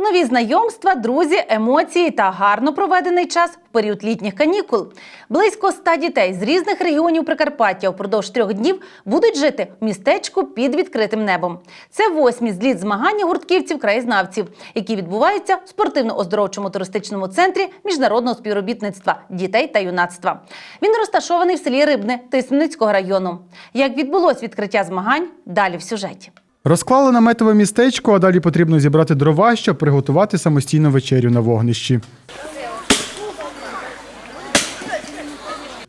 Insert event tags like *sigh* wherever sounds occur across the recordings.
Нові знайомства, друзі, емоції та гарно проведений час в період літніх канікул. Близько ста дітей з різних регіонів Прикарпаття впродовж трьох днів будуть жити в містечку під відкритим небом. Це восьмі зліт змагання гуртківців-краєзнавців, які відбуваються в спортивно-оздоровчому туристичному центрі міжнародного співробітництва дітей та юнацтва. Він розташований в селі Рибне Тисменницького району. Як відбулось відкриття змагань, далі в сюжеті. Розклали наметове містечко, а далі потрібно зібрати дрова, щоб приготувати самостійну вечерю на вогнищі.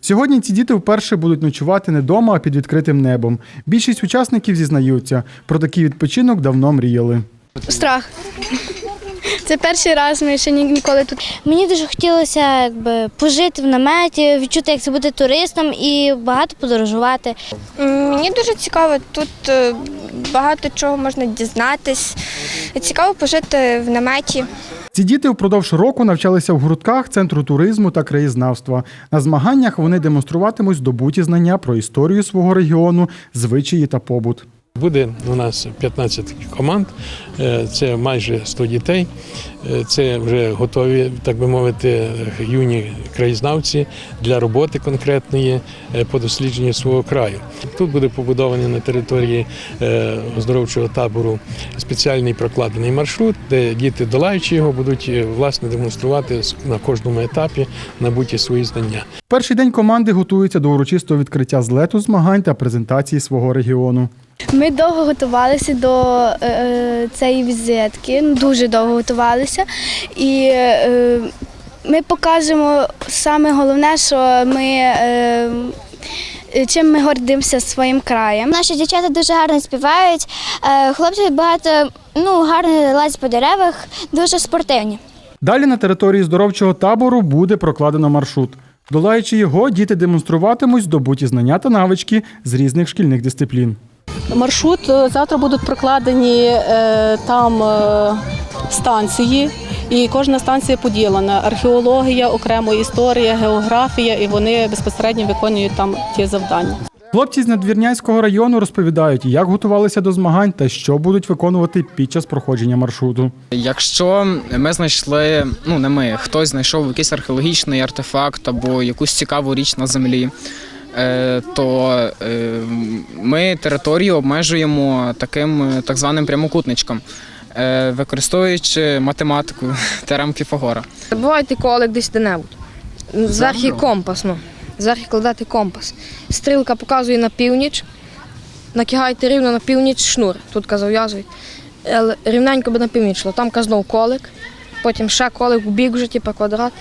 Сьогодні ці діти вперше будуть ночувати не вдома, а під відкритим небом. Більшість учасників зізнаються, про такий відпочинок давно мріяли. Страх. Це перший раз ми ще ніколи тут. Мені дуже хотілося якби пожити в наметі, відчути, як це бути туристом і багато подорожувати. Мені дуже цікаво, тут е, багато чого можна дізнатись. Цікаво пожити в наметі. Ці діти впродовж року навчалися в гуртках Центру туризму та краєзнавства. На змаганнях вони демонструватимуть здобуті знання про історію свого регіону, звичаї та побут. Буде у нас 15 команд, е, це майже 100 дітей. Е, Це вже готові, так би мовити, юні краєзнавці для роботи конкретної е, по дослідженню свого краю. Тут буде побудований на території е, оздоровчого табору спеціальний прокладений маршрут, де діти, долаючи його, будуть власне демонструвати на кожному етапі набуті свої знання. Перший день команди готуються до урочистого відкриття злету змагань та презентації свого регіону. Ми довго готувалися до е, цієї візитки, дуже довго готувалися. І е, ми покажемо саме головне, що ми. Е, Чим ми гордимося своїм краєм. Наші дівчата дуже гарно співають. е, Хлопці багато ну, гарно лазять по деревах, дуже спортивні. Далі на території здоровчого табору буде прокладено маршрут. Долаючи його, діти демонструватимуть здобуті знання та навички з різних шкільних дисциплін. Маршрут завтра будуть прокладені там станції, і кожна станція поділена. Археологія, окремо історія, географія, і вони безпосередньо виконують там ті завдання. Хлопці з надвірнянського району розповідають, як готувалися до змагань та що будуть виконувати під час проходження маршруту. Якщо ми знайшли, ну не ми, хтось знайшов якийсь археологічний артефакт або якусь цікаву річ на землі, е, то е, ми територію обмежуємо таким е, так званим прямокутничком, використовуючи математику *laughs* теорем Піфагора. Забувайте колик десь де-небудь. Зверху компас, ну. Зверху кладати компас. Стрілка показує на північ. Накигайте рівно на північ шнур. Тут зав'язують. Рівненько би на північ йшло. Там знов колик, потім ще колик у бік вже, типу квадрат.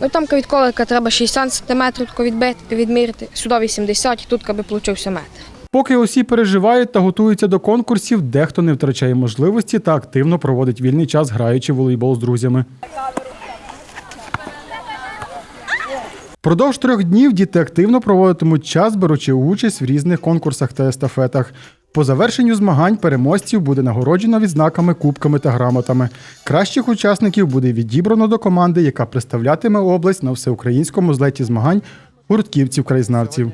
Ну там від колика треба 60 см відбити, відміряти. Сюди 80, і тут би получився метр. Поки усі переживають та готуються до конкурсів, дехто не втрачає можливості та активно проводить вільний час, граючи в волейбол з друзями. Продовж трьох днів діти активно проводитимуть час, беручи участь в різних конкурсах та естафетах. По завершенню змагань переможців буде нагороджено відзнаками, кубками та грамотами. Кращих учасників буде відібрано до команди, яка представлятиме область на всеукраїнському злеті змагань гуртківців-краєзнавців.